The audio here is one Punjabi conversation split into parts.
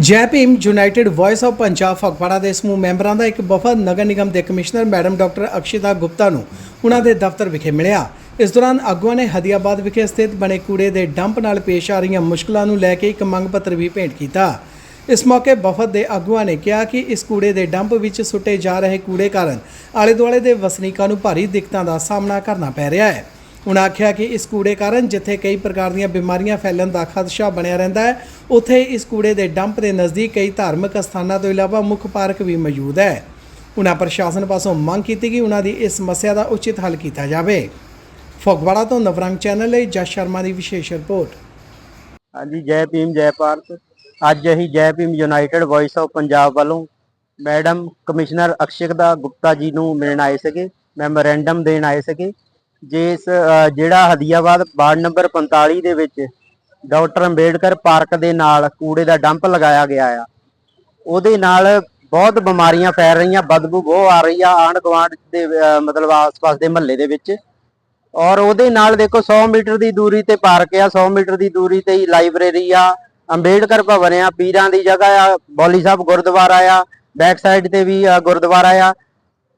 Jai Bhim united voice of Punjab Phagwara ਦੇ ਸਮੂਹ ਮੈਂਬਰਾਂ ਦਾ ਇੱਕ ਵਫਦ ਨਗਰ ਨਿਗਮ ਦੇ commissioner madam doctor Akshita Gupta ਨੂੰ ਉਹਨਾਂ ਦੇ ਦਫ਼ਤਰ ਵਿਖੇ ਮਿਲਿਆ। ਇਸ ਦੌਰਾਨ ਆਗੂਆਂ ਨੇ ਹਦੀਆਬਾਦ ਵਿਖੇ ਸਥਿਤ ਬਣੇ ਕੂੜੇ ਦੇ ਡੰਪ ਨਾਲ ਪੇਸ਼ ਆ ਰਹੀਆਂ ਮੁਸ਼ਕਲਾਂ ਨੂੰ ਲੈ ਕੇ ਇੱਕ ਮੰਗ ਪੱਤਰ ਵੀ ਭੇਂਟ ਕੀਤਾ। ਇਸ ਮੌਕੇ ਵਫਦ ਦੇ ਆਗੂਆਂ ਨੇ ਕਿਹਾ ਕਿ ਇਸ ਕੂੜੇ ਦੇ ਡੰਪ ਵਿੱਚ ਸੁੱਟੇ ਜਾ ਰਹੇ ਕੂੜੇ ਕਾਰਨ ਆਲੇ ਦੁਆਲੇ ਦੇ ਵਸਨੀਕਾਂ ਨੂੰ ਭਾਰੀ ਦਿੱਕਤਾਂ ਦਾ ਸਾਹਮਣਾ ਕਰਨਾ ਪੈ ਰਿਹਾ ਹੈ। ਉਨ੍ਹਾਂ ਆਖਿਆ ਕਿ ਇਸ ਕੂੜੇ ਕਾਰਨ ਜਿੱਥੇ ਕਈ ਪ੍ਰਕਾਰ ਦੀਆਂ ਬਿਮਾਰੀਆਂ ਫੈਲਣ ਦਾ ਖਦਸ਼ਾ ਬਣਿਆ ਰਹਿੰਦਾ ਹੈ, ਉੱਥੇ ਇਸ ਕੂੜੇ ਦੇ ਡੰਪ ਦੇ ਨਜ਼ਦੀਕ ਕਈ ਧਾਰਮਿਕ ਸਥਾਨਾਂ ਤੋਂ ਇਲਾਵਾ ਮੁੱਖ ਪਾਰਕ ਵੀ ਮੌਜੂਦ ਹੈ। ਉਨ੍ਹਾਂ ਪ੍ਰਸ਼ਾਸਨ ਪਾਸੋਂ ਮੰਗ ਕੀਤੀ ਕਿ ਉਨ੍ਹਾਂ ਦੀ ਇਸ ਸਮੱਸਿਆ ਦਾ ਉਚਿਤ ਹੱਲ ਕੀਤਾ ਜਾਵੇ। ਫਗਵਾੜਾ ਤੋਂ ਨਵਰੰਗ ਚੈਨਲ ਲਈ ਜਸ ਸ਼ਰਮਾ ਦੀ ਵਿਸ਼ੇਸ਼ ਰਿਪੋਰਟ। ਹਾਂਜੀ, ਜੈ ਭੀਮ, ਜੈ ਭਾਰਤ। ਅੱਜ ਅਸੀਂ Jai Bhim united voice of Punjab ਵੱਲੋਂ ਮੈਡਮ ਕਮਿਸ਼ਨਰ ਅਕਸ਼ਿਤਾ ਗੁਪਤਾ ਜੀ ਨੂੰ ਮਿਲਣ ਆਏ ਸੀਗੇ, ਮੈਮੋਰੈਂਡਮ ਦੇਣ ਆਏ ਸੀਗੇ। ਜਿਸ ਜਿਹੜਾ ਹਦੀਆਬਾਦ ਵਾਰਡ ਨੰਬਰ 45 ਦੇ ਵਿੱਚ ਡਾਕਟਰ ਅੰਬੇਡਕਰ ਪਾਰਕ ਦੇ ਨਾਲ ਕੂੜੇ ਦਾ ਡੰਪ ਲਗਾਇਆ ਗਿਆ ਆ, ਉਹਦੇ ਨਾਲ ਬਹੁਤ ਬਿਮਾਰੀਆਂ ਫੈਲ ਰਹੀਆਂ, ਬਦਬੂ ਬਹੁਤ ਆ ਰਹੀ ਆ ਆਂਢ ਗੁਆਂਢ ਦੇ ਮਤਲਬ ਆਸ-ਪਾਸ ਦੇ ਮਹੱਲੇ ਦੇ ਵਿੱਚ। ਔਰ ਉਹਦੇ ਨਾਲ ਦੇਖੋ 100 ਮੀਟਰ ਦੀ ਦੂਰੀ ਤੇ ਪਾਰਕ ਆ 100 ਮੀਟਰ ਦੀ ਦੂਰੀ ਤੇ ਹੀ ਲਾਇਬ੍ਰੇਰੀ ਆ, ਅੰਬੇਡਕਰ ਭਵਨ ਆ, ਪੀਰਾਂ ਦੀ ਜਗ੍ਹਾ ਆ, ਬੌਲੀ ਸਾਹਿਬ ਗੁਰਦੁਆਰਾ ਆ, ਬੈਕ ਸਾਈਡ ਤੇ ਵੀ ਗੁਰਦੁਆਰਾ ਆ।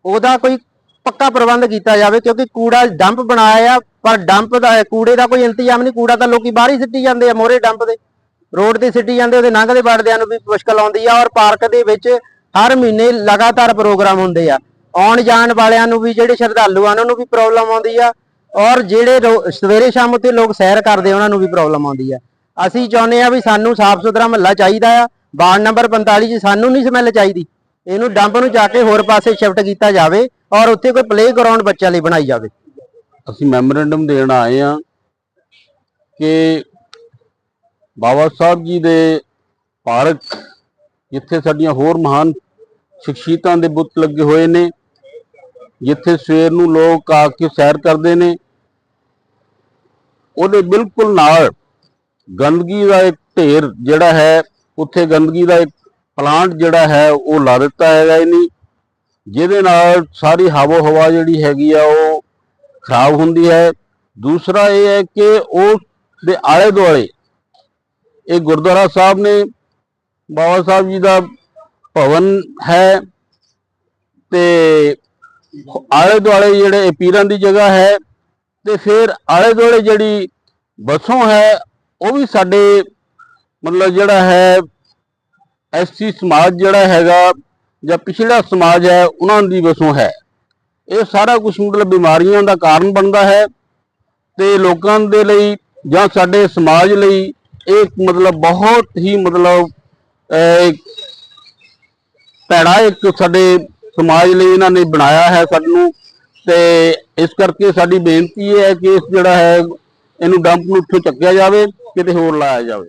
ਉਹਦਾ ਕੋਈ ਪੱਕਾ ਪ੍ਰਬੰਧ ਕੀਤਾ ਜਾਵੇ, ਕਿਉਂਕਿ ਕੂੜਾ ਡੰਪ ਬਣਾਇਆ ਆ, ਪਰ ਡੰਪ ਦਾ, ਕੂੜੇ ਦਾ ਕੋਈ ਇੰਤਜ਼ਾਮ ਨਹੀਂ, ਕੂੜਾ ਤਾਂ ਲੋਕੀ ਬਾਹਰ ਹੀ ਸਿੱਟੀ ਜਾਂਦੇ ਆ ਮੋਰੇ ਡੰਪ ਦੇ। ਰੋਡ ਤੇ ਸਿੱਟੀ ਜਾਂਦੇ, ਉਹਦੇ ਲੰਘਦੇ ਵੜਦਿਆਂ ਨੂੰ ਵੀ ਮੁਸ਼ਕਲ ਆਉਂਦੀ ਆ, ਔਰ ਪਾਰਕ ਦੇ ਵਿੱਚ ਹਰ ਮਹੀਨੇ ਲਗਾਤਾਰ ਪ੍ਰੋਗਰਾਮ ਹੁੰਦੇ ਆ। ਆਉਣ ਜਾਣ ਵਾਲਿਆਂ ਨੂੰ ਵੀ, ਜਿਹੜੇ ਸ਼ਰਧਾਲੂ ਆ ਉਹਨਾਂ ਨੂੰ ਵੀ ਪ੍ਰੋਬਲਮ ਆਉਂਦੀ ਆ, ਔਰ ਜਿਹੜੇ ਸਵੇਰੇ ਸ਼ਾਮ ਉੱਤੇ ਲੋਕ ਸੈਰ ਕਰਦੇ, ਉਹਨਾਂ ਨੂੰ ਵੀ ਪ੍ਰੋਬਲਮ ਆਉਂਦੀ ਆ। ਅਸੀਂ ਚਾਹੁੰਦੇ ਆ ਵੀ ਸਾਨੂੰ ਸਾਫ਼ ਸੁਥਰਾ ਮਹੱਲਾ ਚਾਹੀਦਾ ਆ, ਵਾਰਡ ਨੰਬਰ 45 'ਚ ਸਾਨੂੰ ਨਹੀਂ ਸਮੈਲ ਚਾਹੀਦੀ। ਇਹਨੂੰ ਡੰਪ ਨੂੰ ਜਾ ਕੇ ਹੋਰ ਪਾਸੇ ਸ਼ਿਫਟ ਕੀਤਾ ਜਾਵੇ। ਔਰ ਉੱਥੇ ਕੋਈ ਪਲੇ ਗਰਾਊਂਡ ਬੱਚਿਆਂ ਲਈ ਬਣਾਈ ਜਾਵੇ। ਅਸੀਂ ਮੈਮੋਰੈਂਡਮ ਦੇਣ ਆਏ ਆ ਕਿ ਬਾਬਾ ਸਾਹਿਬ ਜੀ ਦੇ ਪਾਰਕ, ਜਿੱਥੇ ਸਾਡੀਆਂ ਹੋਰ ਮਹਾਨ ਸ਼ਖਸੀਅਤਾਂ ਦੇ ਬੁੱਤ ਲੱਗੇ ਹੋਏ ਨੇ, ਜਿੱਥੇ ਸਵੇਰ ਨੂੰ ਲੋਕ ਆ ਕੇ ਸੈਰ ਕਰਦੇ ਨੇ, ਉਹਦੇ ਬਿਲਕੁਲ ਨਾਲ ਗੰਦਗੀ ਦਾ ਇੱਕ ਢੇਰ ਜਿਹੜਾ ਹੈ, ਉੱਥੇ ਗੰਦਗੀ ਦਾ ਇੱਕ ਪਲਾਂਟ ਜਿਹੜਾ ਹੈ, ਉਹ ਲਾ ਦਿੱਤਾ ਹੈਗਾ ਇਹਨੀ ਜਿਹਦੇ ਨਾਲ ਸਾਰੀ ਹਵਾ ਹਵਾ ਜਿਹੜੀ ਹੈਗੀ ਆ ਉਹ ਖਰਾਬ ਹੁੰਦੀ ਹੈ। ਦੂਸਰਾ ਇਹ ਹੈ ਕਿ ਉਸ ਦੇ ਆਲੇ ਦੁਆਲੇ ਇਹ ਗੁਰਦੁਆਰਾ ਸਾਹਿਬ ਨੇ ਬਾਬਾ ਸਾਹਿਬ ਜੀ ਦਾ ਭਵਨ ਹੈ ਤੇ ਆਲੇ ਦੁਆਲੇ ਜਿਹੜੇ ਇਹ ਪੀਰਾਂ ਦੀ ਜਗ੍ਹਾ ਹੈ ਤੇ ਫਿਰ ਆਲੇ ਦੁਆਲੇ ਜਿਹੜੀ ਬਸੋਂ ਹੈ, ਉਹ ਵੀ ਸਾਡੇ ਮਤਲਬ ਜਿਹੜਾ ਹੈ ਐਸਸੀ ਸਮਾਜ ਜਿਹੜਾ ਹੈਗਾ ਜਾਂ ਪਿਛੜਾ ਸਮਾਜ ਹੈ ਉਹਨਾਂ ਦੀ ਵਸੋਂ ਹੈ। ਇਹ ਸਾਰਾ ਕੁਝ ਮਤਲਬ ਬਿਮਾਰੀਆਂ ਦਾ ਕਾਰਨ ਬਣਦਾ ਹੈ ਤੇ ਲੋਕਾਂ ਦੇ ਲਈ ਜਾਂ ਸਾਡੇ ਸਮਾਜ ਲਈ ਇਹ ਮਤਲਬ ਬਹੁਤ ਹੀ ਮਤਲਬ ਅਹ, ਇੱਕ ਭੈੜਾ ਇੱਕ ਸਾਡੇ ਸਮਾਜ ਲਈ ਇਹਨਾਂ ਨੇ ਬਣਾਇਆ ਹੈ ਸਾਨੂੰ। ਤੇ ਇਸ ਕਰਕੇ ਸਾਡੀ ਬੇਨਤੀ ਇਹ ਹੈ ਕਿ ਇਸ ਜਿਹੜਾ ਹੈ ਇਹਨੂੰ ਡੰਪ ਨੂੰ ਇੱਥੋਂ ਚੱਕਿਆ ਜਾਵੇ ਕਿਤੇ ਹੋਰ ਲਾਇਆ ਜਾਵੇ।